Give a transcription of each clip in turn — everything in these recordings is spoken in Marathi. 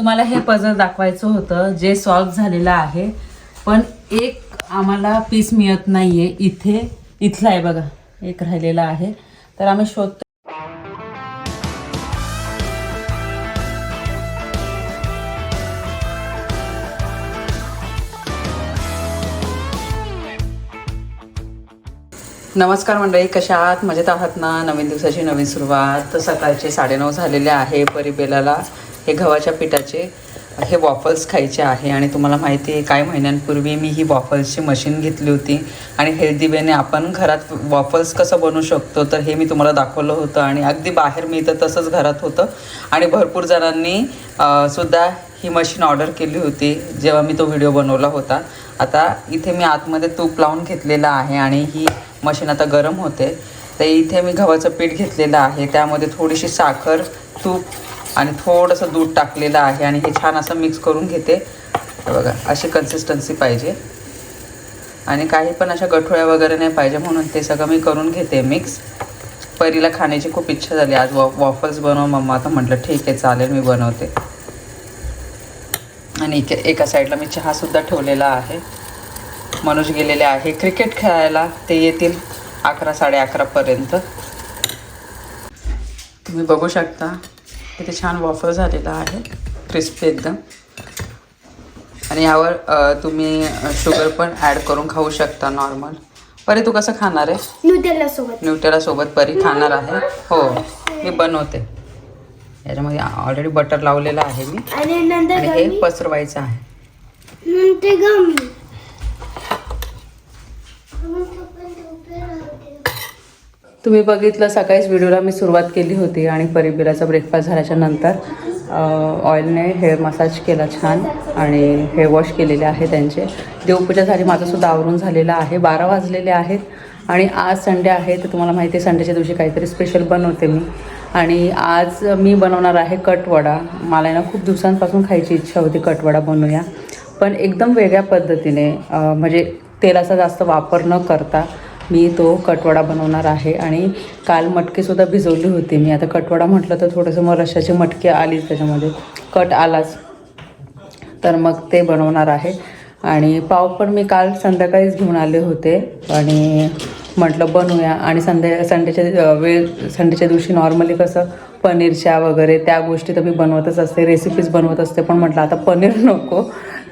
तुम्हाला हे पजल दाखवायचं होतं जे सॉल्व झालेलं आहे. पण एक आम्हाला पीस मिळत नाहीये इथे. इथला आहे बघा एक राहिलेला आहे. तर आम्ही शोधतो नमस्कार मंडळी कशा आहात? मजेत आहात ना? नवीन दिवसाची नवीन सुरुवात. तर सकाळचे साडेनऊ झालेले आहे परिबेलाला हे गव्हाच्या पिठाचे हे वॉफल्स खायचे आहे आणि तुम्हाला माहिती आहे काही महिन्यांपूर्वी मी ही वॉफल्सची मशीन घेतली होती आणि हेल्दी वेने आपण घरात वॉफल्स कसं बनवू शकतो तर हे मी तुम्हाला दाखवलं होतं आणि अगदी बाहेर मी तर तसंच घरात होतं आणि भरपूर जणांनी सुद्धा ही मशीन ऑर्डर केली होती जेव्हा मी तो व्हिडिओ बनवला होता. आता इथे मी आतमध्ये तूप लावून घेतलेलं आहे आणि ही मशीन आता गरम होते. तर इथे मी गव्हाचं पीठ घेतलेलं आहे त्यामध्ये थोडीशी साखर तूप आणि थोडंसं दूध टाकलेलं आहे आणि हे छान असं मिक्स करून घेते. बघा अशी कन्सिस्टन्सी पाहिजे. आणि काही पण अशा गठोळ्या वगैरे नाही पाहिजे म्हणून ते सगळं मी करून घेते मिक्स परीला खाण्याची खूप इच्छा झाली. आज वॉ वॉफल्स बनव मम्मा. आता म्हटलं ठीक आहे चालेल मी बनवते. आणि एके एका साईडला मी चहासुद्धा ठेवलेला आहे. मनोज गेलेले आहे. क्रिकेट खेळायला. ते येतील अकरा साडे अकरापर्यंत तुम्ही बघू शकता. किती छान वॉफर झालेला आहे. क्रिस्पी एकदम. आणि यावर तुम्ही शुगर पण ॲड करून खाऊ शकता नॉर्मल परी तू कसं खाणार आहे? न्यूटेला सोबत. न्यूटेला सोबत परी खाणार आहे. हो मी बनवते. याच्यामध्ये ऑलरेडी बटर लावलेलं आहे मी. आणि नंतर हे पसरवायचं आहे नंतर गमी तुम्ही बघितलं सकाळीच व्हिडिओला मी सुरुवात केली होती आणि परिबिराचा ब्रेकफास्ट झाल्याच्यानंतर ऑइलने हेअर मसाज केला छान आणि हेअर वॉश केलेले आहे त्यांचे. देवपूजा झाली माझंसुद्धा आवरून झालेलं आहे. बारा वाजलेले आहेत आणि आज संडे आहे तर तुम्हाला माहिती आहे संडेच्या दिवशी काहीतरी स्पेशल बनवते मी. आणि आज मी बनवणार आहे कटवडा. मला ना खूप दिवसांपासून खायची इच्छा होती कटवडा बनवूया. पण एकदम वेगळ्या पद्धतीने म्हणजे तेलाचा जास्त वापर न करता मी तो कटवडा बनवणार आहे आणि काल मटकीसुद्धा भिजवली होती मी. आता कटवडा म्हटलं तर थोडंसं मग रशाची मटकी आलीच त्याच्यामध्ये. कट आलाच. तर मग ते बनवणार आहे. आणि पाव पण मी काल संध्याकाळीच घेऊन आले होते. आणि म्हटलं बनवूया. आणि संध्या संडेच्या वेळ संडेच्या दिवशी नॉर्मली कसं पनीरच्या वगैरे त्या गोष्टी तर मी बनवतच असते. रेसिपीज बनवत असते. पण म्हटलं आता पनीर नको.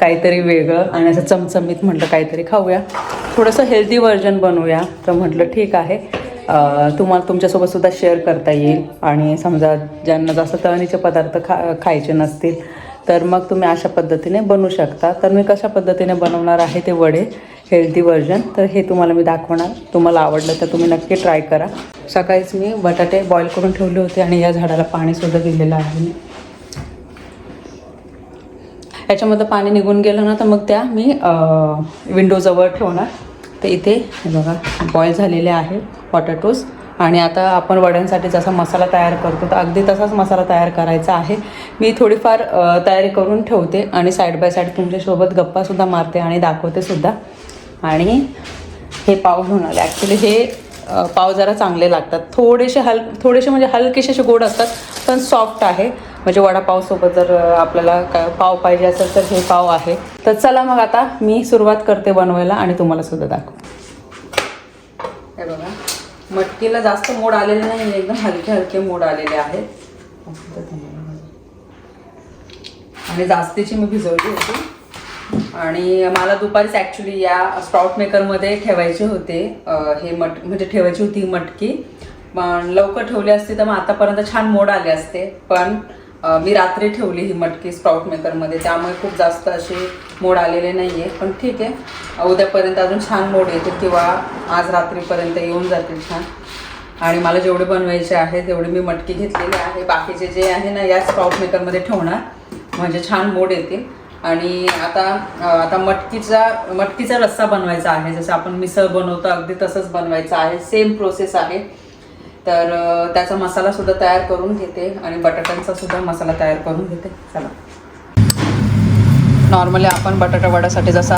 काहीतरी वेगळं आणि असं चमचमीत म्हटलं काहीतरी खाऊया. थोडंसं हेल्दी व्हर्जन बनवूया. तर म्हटलं ठीक आहे. तुम्हाला तुमच्यासोबत सुद्धा शेअर करता येईल. आणि समजा ज्यांना जास्त तळणीचे पदार्थ खा खायचे नसतील तर मग तुम्ही अशा पद्धतीने बनवू शकता. तर मी कशा पद्धतीने बनवणार आहे ते वडे हेल्दी व्हर्जन तर हे तुम्हाला मी दाखवणार. तुम्हाला आवडलं तर तुम्ही नक्की ट्राय करा. सकाळीच मी बटाटे बॉईल करून ठेवले होते आणि या झाडाला पाणीसुद्धा दिलेलं आहे. मी याच्यामध्ये पाणी निघून गेलं ना तर मग त्या मी विंडोजवळ ठेवणार. तर इथे हे बघा बॉईल झालेले आहे पॉटॅटोज आणि आता आपण वड्यांसाठी जसा मसाला तयार करतो तर अगदी तसाच मसाला तयार करायचा आहे. मी थोडीफार तयारी करून ठेवते आणि साईड बाय साईड तुमच्यासोबत गप्पासुद्धा मारते आणि दाखवते सुद्धा. आणि हे पाव घेऊन आले. ॲक्च्युली हे पाव जरा चांगले लागतात. थोडेसे हल थोडेसे म्हणजे हलकेसे असे गोड असतात पण सॉफ्ट आहे. म्हणजे वडापावसोबत जर आपल्याला काय पाव पाहिजे असेल तर हे पाव आहे. तर चला मग आता मी सुरुवात करते बनवायला आणि तुम्हाला सुद्धा दाखव हे बघा. मटकीला जास्त मोड आलेले नाही एकदम हलके हलके मोड आलेले आहेत. आणि जास्तीची मी भिजवली होती. आणि मला दुपारीच ॲक्च्युली या स्प्राउट मेकरमध्ये ठेवायचे होते. हे मट म्हणजे ठेवायची होती मटकी. पण लवकर ठेवली असती तर मग आतापर्यंत छान मोड आले असते. पण मी रात्री ठेवली ही मटकी स्प्राउट मेकरमध्ये त्यामुळे खूप जास्त असे मोड आलेले नाही आहे पण ठीक आहे. उद्यापर्यंत अजून छान मोड येतील किंवा आज रात्रीपर्यंत येऊन जातील छान. आणि मला जेवढे बनवायचे आहे तेवढे मी मटकी घेतलेली आहे. बाकीचे जे आहे ना या स्प्राउट मेकरमध्ये ठेवणार. म्हणजे छान मोड येतील. आणि आता आता मटकीचा मटकीचा रस्सा बनवायचा आहे. जसं आपण मिसळ बनवतो अगदी तसंच बनवायचं आहे. सेम प्रोसेस आहे. तर त्याचा मसाला सुद्धा तयार करून घेते आणि बटाट्यांचा सुद्धा मसाला तयार करून घेते. चला. नॉर्मली आपण बटाटा वड्यासाठी जसा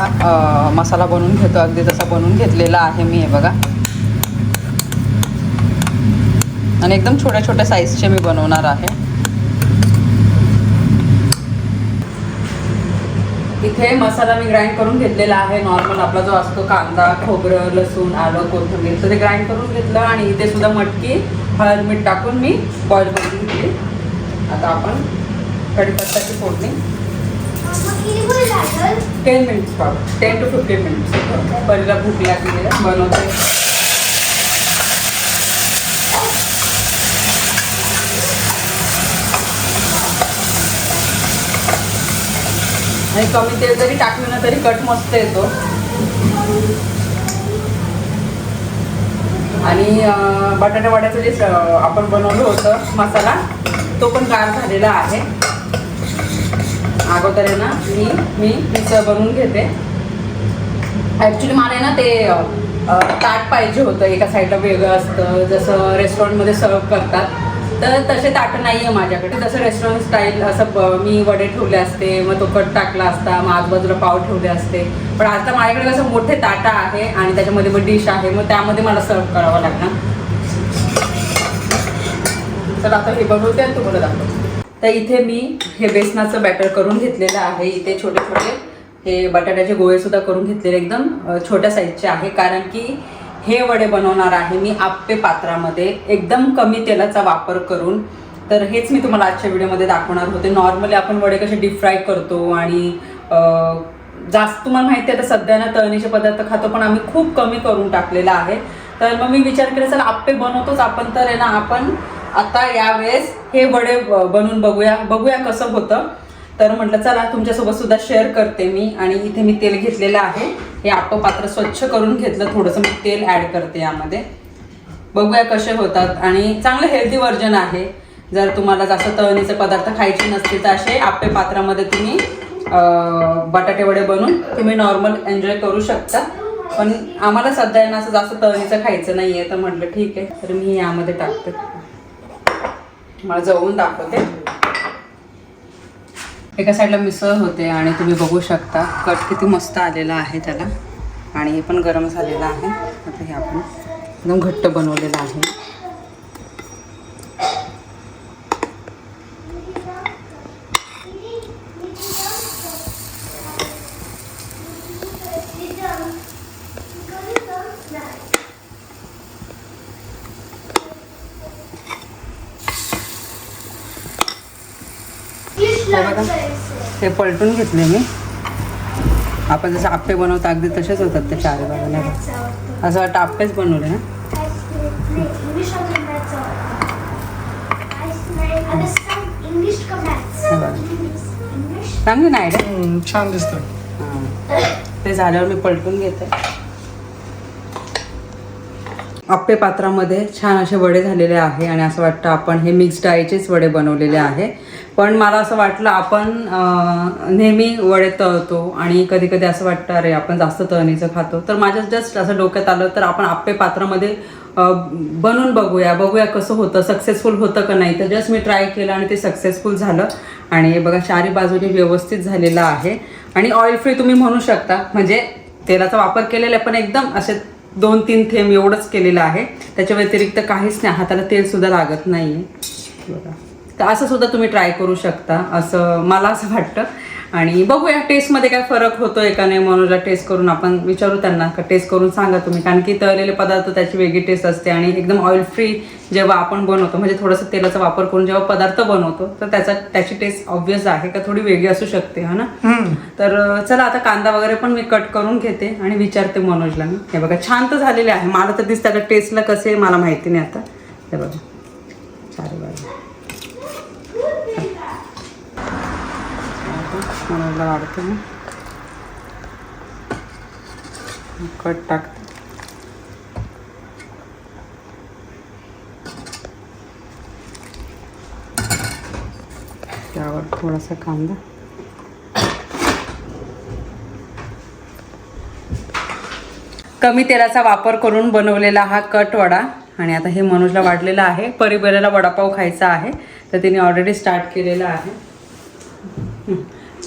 मसाला बनवून घेतो अगदी तसा बनवून घेतलेला आहे मी हे बघा. आणि एकदम छोट्या छोट्या साईजचे मी बनवणार आहे. इथे मसाला मी ग्राइंड करून घेतलेला आहे नॉर्मल आपला जो असतो कांदा खोबरं लसूण आलं कोथिंबीर तर ते ग्राइंड करून घेतलं आणि इथे सुद्धा मटकी हळद मीठ टाकून मी बॉईल करून घेतली. आता आपण कढीपत्त्याची फोडणी. टेन मिनिट्स पाव टेन टू फिफ्टीन मिनिट्स पहिला भूक लागली बनवते. आणि कमी तेल जरी टाकलं ना तरी कट मस्त येतो. आणि बटाटा वड्याचं जे आपण बनवलं होतं मसाला तो पण गार झालेला आहे. अगोदर आहे ना मी मी मिसळ बनवून घेते. ॲक्च्युली मला आहे ना ते ताट पाहिजे होतं एका साईडला वेगळं असतं जसं रेस्टॉरंटमध्ये सर्व करतात. तर तसे ताटं नाही आहे माझ्याकडे. तसं रेस्टॉरंट स्टाईल असं मी वडे ठेवले असते मग तो कट टाकला असता मग आजूबाजूला पाव ठेवले असते. पण आता माझ्याकडे कसं मोठे ताटं आहे आणि त्याच्यामध्ये मग डिश आहे मग त्यामध्ये मला सर्व करावं लागणार. तर आता हे बनवते आणि तुम्हाला दाखवते. तर इथे मी हे बेसनाचं बॅटर करून घेतलेलं आहे. इथे छोटे छोटे हे बटाट्याचे गोळे सुद्धा करून घेतलेले एकदम छोट्या साईजचे आहे. कारण की हे वडे बनवणार आहे मी आप्पे पात्रामध्ये. एकदम कमी तेलाचा वापर करून. तर हेच मी तुम्हाला आजच्या व्हिडिओमध्ये दाखवणार होते. नॉर्मली आपण वडे कसे डीप फ्राय करतो आणि जास्त तुम्हाला माहिती आहे आता सध्या ना तळणीचे पदार्थ खातो पण आम्ही खूप कमी करून टाकलेला आहे. तर मग मी विचार केला चला आप्पे बनवतोच आपण. तर आहे ना आपण आता यावेळेस हे वडे बनवून बघूया. बघूया कसं होतं. तर म्हटलं चला तुमच्यासोबत सुद्धा शेअर करते मी आणि इथे मी तेल घेतलेलं आहे. हे आप्पं पात्र स्वच्छ करून घेतलं थोडंसं मी तेल ॲड करते यामध्ये. बघूया कसे होतात. आणि चांगलं हेल्दी व्हर्जन आहे. जर तुम्हाला जास्त तळणीचे पदार्थ खायचे नसतील तर असे आपे पात्रामध्ये तुम्ही बटाटेवडे बटाटे वडे बनवून तुम्ही नॉर्मल एन्जॉय करू शकता. पण आम्हाला सध्या ना असं जास्त तळणीचं खायचं नाही आहे तर म्हटलं ठीक आहे. तर मी यामध्ये टाकते. मला जवळून दाखवते. एका साईडला मिसळ होते आणि तुम्ही बघू शकता. कट किती मस्त आलेला आहे त्याला. आणि हे पण गरम झालेलं आहे. आता हे आपण एकदम घट्ट बनवलेलं आहे. हे बघा. हे पलटून घेतले मी. आपण जसं आप्पे बनवतो अगदी तसेच होतात ते चार बाजूला. असं वाटतं आप्पेच बनवले ना चांगली नाही हम्म, छान दिसतं ते झाल्यावर मी पलटून घेते. आप्पे पात्रामध्ये छान असे वडे झालेले आहे आणि असं वाटतं आपण हे मिक्स डाळीचेच वडे बनवलेले आहे. पण मला असं वाटलं आपण नेहमी वडे तळतो आणि कधी कधी असं वाटतं अरे आपण जास्त तळणीचं खातो. तर माझ्या जस्ट असं डोक्यात आलं तर आपण आप्पे पात्रामध्ये बनवून बघूया. बघूया कसं होतं सक्सेसफुल होतं का नाही. तर जस्ट मी ट्राय केलं आणि ते सक्सेसफुल झालं. आणि हे बघा चारी बाजूने व्यवस्थित झालेलं आहे. आणि ऑइल फ्री तुम्ही म्हणू शकता. म्हणजे तेलाचा वापर केलेला आहे पण एकदम असे दोन तीन थेंब एवढंच केलेलं आहे. त्याच्या व्यतिरिक्त काहीच नाही हाताला तेलसुद्धा लागत नाही आहे बघा. तर असं सुद्धा तुम्ही ट्राय करू शकता असं मला असं वाटतं. आणि बघूया टेस्टमध्ये काय फरक होतोय का नाही मनोजला टेस्ट करून आपण विचारू त्यांना का टेस्ट करून सांगा तुम्ही. कारण की तळलेले पदार्थ त्याची वेगळी टेस्ट असते आणि एकदम ऑइल फ्री जेव्हा आपण बनवतो म्हणजे थोडंसं तेलाचा वापर करून जेव्हा पदार्थ बनवतो तर त्याचा त्याची टेस्ट ऑब्विस आहे का? थोडी वेगळी असू शकते हा ना. तर चला आता कांदा वगैरे पण मी कट करून घेते आणि विचारते मनोजला मी. हे बघा छान तर झालेले आहे. मला तर दिसतं आता टेस्टला कसे मला माहिती नाही आता. हे बघा. चारी बाजू मनोजला वाढते मी कट टाकते. त्यावर थोडासा कांदा. कमी तेलाचा वापर करून बनवलेला हा कट वडा आणि आता हे मनोजला वाढलेला आहे. परिबेराला वडापाव खायचा आहे तर तिने ऑलरेडी स्टार्ट केलेला आहे.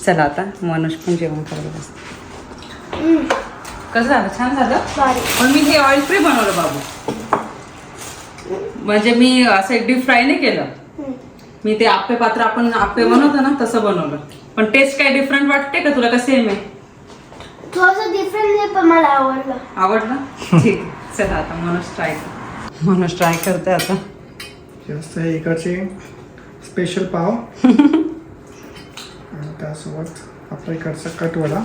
चला आता मनोज पण जेवण करायला बसते. कसं झालं? छान झालं? पण मी हे ऑइल फ्री बनवलं बाबू. म्हणजे मी असं डीप फ्राय नाही केलं. मी ते आप्पे पात्र आपण आप्पे बनवतो ना तसं बनवलं. पण टेस्ट काय डिफरंट वाटते का तुला? का सेम आहे? थोडंसं डिफरंट आहे पण मला आवडलं. आवडलं? ठीक. आहे. चला आता मनोज ट्राय कर. मनोज ट्राय करते आता. जास्त इकडचे स्पेशल पाव. आणि त्यासोबत आपल्या इकडचा कटवडा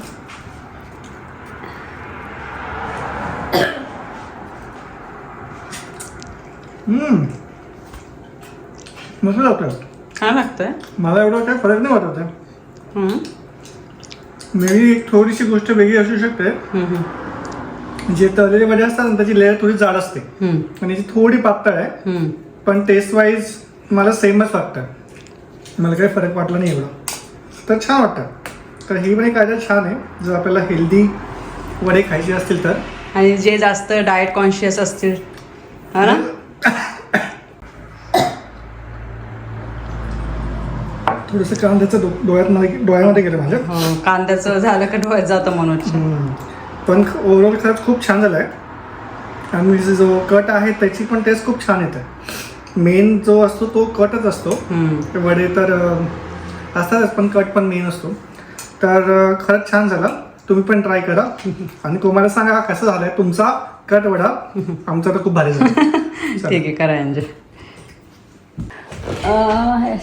हम्म. मस्त लागतं छान लागतंय? मला एवढं काय फरक नाही वाटत आहे. हम्म. मे बी एक थोडीशी गोष्ट वेगळी असू शकते. जे तळलेले वडे असतात ना त्याची लेअर थोडी जाड असते. हम्म, आणि याची थोडी पातळ आहे हम्म. पण टेस्ट वाईज मला सेमच वाटतं मला काही फरक वाटला नाही एवढा. तर छान वाटतं. तर ही पण एक आयडिया छान आहे. जर आपल्याला हेल्दी वडे खायचे असतील तर. आणि जे जास्त डाएट कॉन्शियस असतील. हा ना? थोडंसं कांद्याचं डो डोळ्यात मध्ये- डोळ्यामध्ये गेलं माझ्या हो, कांद्याचं झालं का डोळ्यात जातं मनोज पण ओव्हरऑल खरंच खूप छान झालं आहे आणि जो कट आहे त्याची पण टेस्ट खूप छान येते. मेन जो असतो तो कटच असतो. हम्म. वडे तर अं, असतातच पण कट पण मेन असतो. तर खरंच छान झाला. तुम्ही पण ट्राय करा. आणि तुम्हाला सांगा कसं झालंय? तुमचा कट वडा आमचा तर खूप भारी झाला. ठीक आहे करा एन्जॉय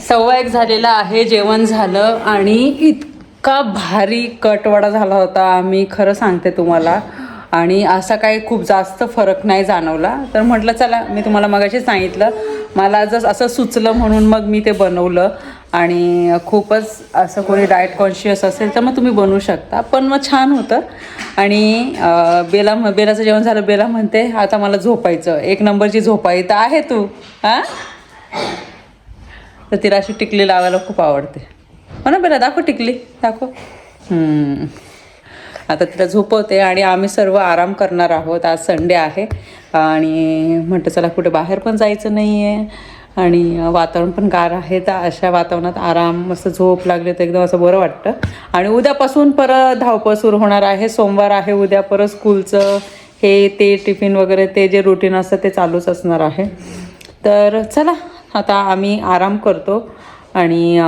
सव्वा एक झालेला आहे जेवण झालं आणि इतका भारी कटवडा झाला होता. मी खरं सांगते तुम्हाला. आणि असा काही खूप जास्त फरक नाही जाणवला. तर म्हटलं चला मी तुम्हाला मगाशी सांगितलं. मला जर असं सुचलं म्हणून मग मी ते बनवलं. आणि खूपच असं कोणी डाएट कॉन्शियस असेल तर मग तुम्ही बनवू शकता. पण मग छान होतं. आणि बेला बेलाचं जेवण झालं बेला म्हणते आता मला झोपायचं. एक नंबरची झोपाई तर आहे तू. हां? तर तिला अशी टिकली लावायला खूप आवडते. हो ना बेला दाखव टिकली. दाखव. हम्म. आता तिला झोपवते आणि आम्ही सर्व आराम करणार आहोत. आज संडे आहे. आणि म्हटलं चला कुठे बाहेर पण जायचं नाही आहे आणि वातावरण पण गार आहे. तर अशा वातावरणात आराम मस्त झोप लागले तर एकदम असं बरं वाटतं. आणि उद्यापासून परत धावपळ सुरू होणार आहे. सोमवार आहे उद्या परत स्कूलचं. हे ते टिफिन वगैरे ते जे रुटीन असतं ते चालूच असणार आहे. तर चला आता आम्ही आराम करतो. आणि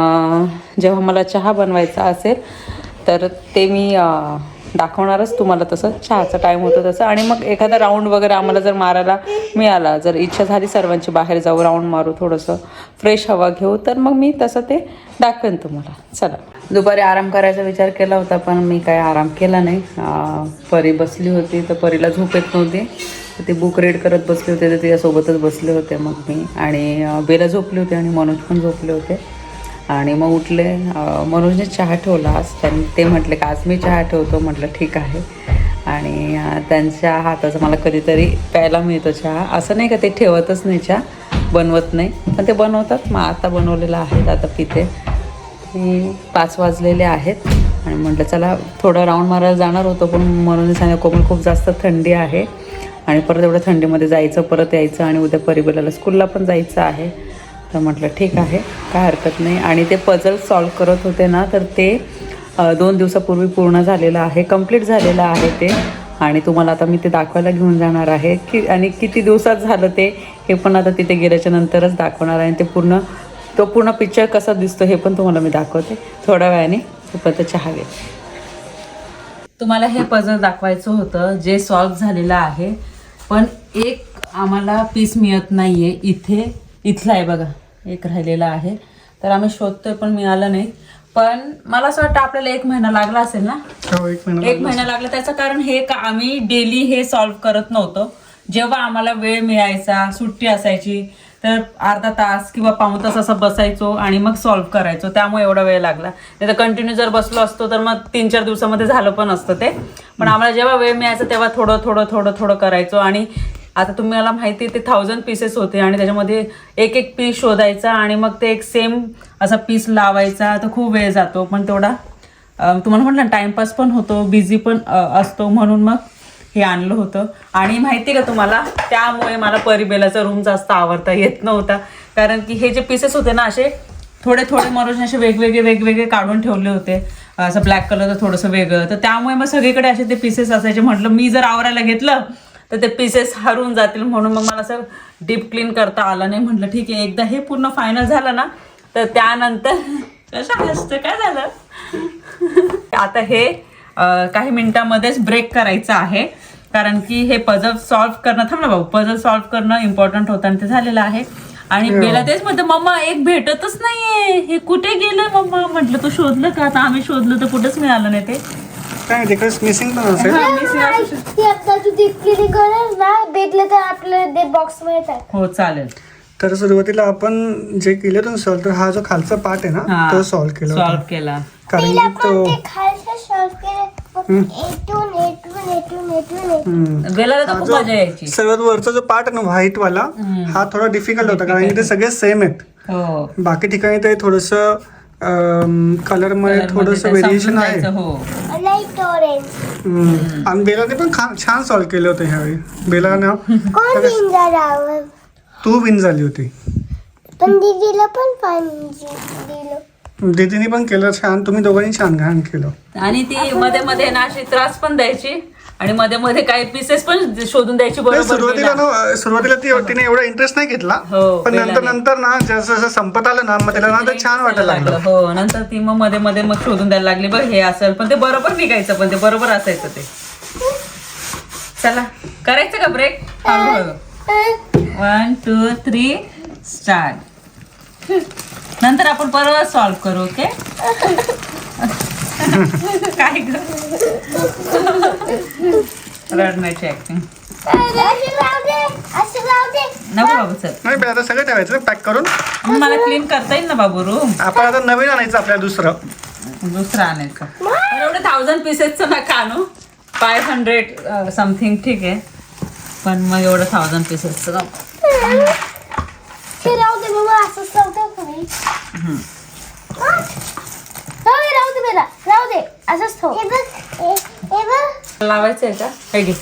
जेव्हा मला चहा बनवायचा असेल तर ते मी दाखवणारच तुम्हाला तसं. चहाचा टाईम होतो तसं. आणि मग एखादा राऊंड वगैरे आम्हाला जर मारायला मिळाला जर इच्छा झाली सर्वांची बाहेर जाऊ राऊंड मारू थोडंसं फ्रेश हवा घेऊ तर मग मी तसं ते दाखवेन तुम्हाला. चला. दुपारी आराम करायचा विचार केला होता पण मी काय आराम केला नाही. परी बसली होती तर परीला झोप येत नव्हती. तर ते बुक रीड करत बसले होते तर तिच्यासोबतच बसले होते मग मी. आणि बेला झोपले होते आणि मनोज पण झोपले होते. आणि मग उठले. मनोजने चहा ठेवला. आज त्यांनी ते म्हटले का आज मी चहा ठेवतो. म्हटलं ठीक आहे. आणि त्यांच्या हाताचा मला कधीतरी प्यायला मिळतो चहा. असं नाही का ते ठेवतच नाही चहा. बनवत नाही. पण ते बनवतात. मग आता बनवलेलं आहे आता पिते पाच वाजलेले आहेत. आणि म्हटलं चला थोडं राऊंड मारायला जाणार होतो पण मनोजने सांगितलं कोमल खूप जास्त थंडी आहे. आणि परत एवढं थंडीमध्ये जायचं परत यायचं आणि उद्या परिबलाला स्कूलला पण जायचं आहे. तर म्हटलं ठीक आहे काय हरकत नाही. आणि ते पझल सॉल्व करत होते ना तर ते दोन दिवसापूर्वी पूर्ण झालेलं आहे कंप्लीट झालेलं आहे ते. आणि तुम्हाला आता मी ते दाखवायला घेऊन जाणार आहे. की आणि किती दिवसात झालं ते हे पण आता तिथे गेल्याच्या नंतरच दाखवणार आहे. आणि ते पूर्ण तो पूर्ण पिक्चर कसा दिसतो हे पण तुम्हाला मी दाखवते. थोड्या वेळाने तोपर्यंत चहा घे. तुम्हाला हे पझल दाखवायचं होतं जे सॉल्व झालेलं आहे. पण एक आम्हाला पीस मिळत नाही आहे इथे इथला आहे बघा एक राहिलेला आहे. तर आम्ही शोधतोय पण मिळालं नाही. पण मला असं वाटतं आपल्याला एक महिना लागला असेल ना? हो एक महिना एक महिना लागला. त्याचं कारण हे का आम्ही डेली हे सॉल्व करत नव्हतो. जेव्हा आम्हाला वेळ मिळायचा सुट्टी असायची तर अर्धा तास किंवा पाऊण तास असं बसायचो आणि मग सॉल्व्ह करायचो. त्यामुळे एवढा वेळ लागला. नाही तर कंटिन्यू जर बसलो असतो तर मग तीन चार दिवसामध्ये झालं पण असतं ते. पण आम्हाला जेव्हा वेळ मिळायचा तेव्हा थोडं थोडं थोडं थोडं करायचो. आणि आता तुम्हाला माहिती आहे ते थाउजंड पीसेस होते आणि त्याच्यामध्ये एक एक पीस शोधायचा आणि मग ते एक सेम असा पीस लावायचा. तर खूप वेळ जातो. पण तेवढा तुम्हाला म्हटलं ना टाइमपास पण होतो बिझी पण असतो म्हणून मग हे आणलं होतं. आणि माहिती आहे का तुम्हाला त्यामुळे मला परिबेलाचा रूम जास्त आवडता येत नव्हता. कारण की हे जे पीसेस होते ना असे थोडे थोडे मरोजने असे वेगवेगळे वेगवेगळे काढून ठेवले होते. असं ब्लॅक कलरचं थोडंसं वेगळं. तर त्यामुळे मग सगळीकडे असे ते पीसेस असायचे. म्हटलं मी जर आवरायला घेतलं तर ते पीसेस हरून जातील म्हणून मग मला असं डीप क्लीन करता आलं नाही. म्हटलं ठीक आहे एकदा हे पूर्ण फायनल झालं ना तर त्यानंतर कशा हसतं काय झालं? आता हे काही मिनिटांमध्येच ब्रेक करायचं आहे. कारण की हे पझल सॉल्व्ह करणं थांब ना भाऊ पझल सॉल्व्ह करणं इम्पॉर्टंट होतं आणि ते झालेलं आहे. आणि बेला तेच म्हणते मम्मा एक भेटतच नाहीये. हे कुठे गेलं मम्मा? म्हटलं तू शोधलं का? आता आम्ही शोधलं तर कुठेच मिळालं नाही ते. काय तिकडे मिसिंग पण असेल. missing असू शकतं. ती आता तू तितकी गरज ना भेटलं तर आपल्याला ते बॉक्स मिळतात हो चालेल. तर सुरुवातीला आपण जे केलं होतं सॉल्व तर हा जो खालचा पार्ट आहे ना तो सॉल्व्ह केला होता. सॉल्व्ह केला. कारण की तो पण ते खालचं शॉर्ट केलं एटून एटून एटून एटून एटून हम्म. बेलाला तर खूप मजा यायची. सर्वात वरचा जो पार्ट आहे ना व्हाईट वाला हा थोडा डिफिकल्ट होता कारण की ते सगळे सेम आहेत. हो. बाकी ठिकाणी ते थोडस कलरमध्ये थोडस व्हेरिएशन आहे. हो. लाइट ऑरेंज हम्म. आणि बेलाने पण खा- छान सॉल्व्ह केलं होतं ह्यावेळी. बेलानं कोण तू विन झाली होती. पण दीदीला पण पाणी दिलं दीदीने पण केलं छान. तुम्ही दोघांनी छान घाण केलं. आणि ती मध्ये मध्ये ना अशी त्रास पण द्यायची. आणि मध्ये मध्ये काही पीसेस पण शोधून द्यायची बरोबर सुरुवातीला. ना सुरुवातीला ती तिने एवढा इंटरेस्ट नाही घेतला हो, पण नंतर. नंतर ना जसं जसं संपत आलं ना मग त्याला ना ते छान वाटायला लागलं. हो नंतर ती मग मध्ये मध्ये मग शोधून द्यायला लागली. बघ हे असेल पण ते बरोबर निघायचं पण ते बरोबर असायचं ते. चला करायचं का break one two three start नंतर आपण परत सॉल्व्ह करू ओके काय ग? रडण्याची ऍक्टिंग नको बाबू चल. नाही आता सगळं ठेवायचं पॅक करून. मला क्लीन करता येईल ना बाबू रूम आपण आता नवीन आणायचं आपल्याला दुसरं. दुसरं आणायचं. पण एवढे थाउजंड पीसेसचं नका आणू. फाय हंड्रेड समथिंग ठीक आहे. पण मग एवढं थाउजंड पीसेसचं ते राहू दे मग असंच राहू दे तुम्ही राहू दे राहू दे बेला राहू दे असंच ठेव. हे बघ हे बघ. लावायचं आहे का? हे घे.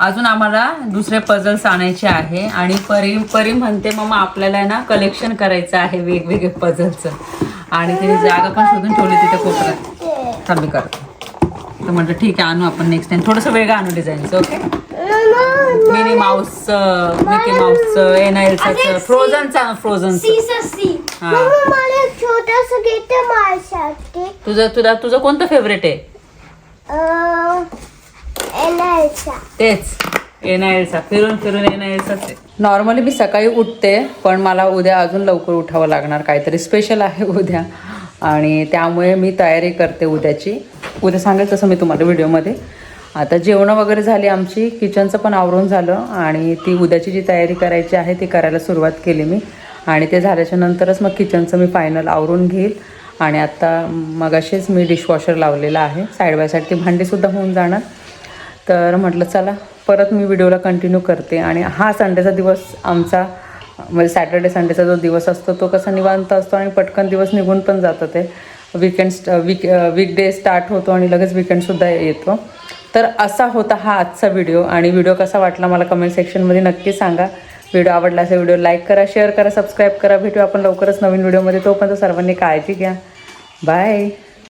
अजून आम्हाला दुसरे पझल्स आणायचे आहे आणि परी परी म्हणते मग आपल्याला आहे ना कलेक्शन करायचं आहे वेगवेगळे पझलचं आणि तिने जागा पण शोधून ठेवली तिथे कोपऱ्यात. थांबी करतो. तर म्हटलं ठीक आहे आणू आपण नेक्स्ट टाइम थोडंसं वेगळं आणू डिझाईनचं ओके माऊसचं मिकी माऊसचं एन एलचं फ्रोझनचं फ्रोझनचं. C C. हा. मम्मा मला छोटस माझ्यासाठी तुझं तुझा तुझं कोणतं फेवरेट आहे? एनएलचा तेच एन एलचा फिरून फिरून एन एलचाच आहे. नॉर्मली मी सकाळी उठते पण मला उद्या अजून लवकर उठावं लागणार. काहीतरी स्पेशल आहे उद्या. आणि त्यामुळे मी तयारी करते उद्याची. उद्या सांगेल तसं मी तुम्हाला व्हिडिओमध्ये आता जेवणं वगैरे झाली आमची. किचनचं पण आवरून झालं आणि ती उद्याची जी तयारी करायची आहे ती करायला सुरुवात केली मी. आणि ते झाल्याच्या नंतरच मग किचनचं मी फायनल आवरून घेईल. आणि आत्ता मगाशीच मी डिशवॉशर लावलेला आहे. साईड बाय साईड ती भांडीसुद्धा होऊन जाणार. तर म्हटलं चला परत मी व्हिडिओला कंटिन्यू करते. आणि हा संडेचा दिवस आमचा म्हणजे सॅटर्डे संडेचा जो दिवस असतो तो कसा निवांत असतो आणि पटकन दिवस निघून पण जातं ते. विकेंड वीक वीकडे स्टार्ट होतो आणि लगेच विकेंडसुद्धा येतो. तर असा होता हा आजचा व्हिडिओ. आणि व्हिडिओ कसा वाटला मला कमेंट सेक्शनमध्ये नक्की सांगा. व्हिडिओ आवडला असेल व्हिडिओ लाईक करा शेअर करा सबस्क्राईब करा. भेटू आपण लवकरच नवीन व्हिडिओमध्ये तोपर्यंत सर्वांनी काळजी घ्या. बाय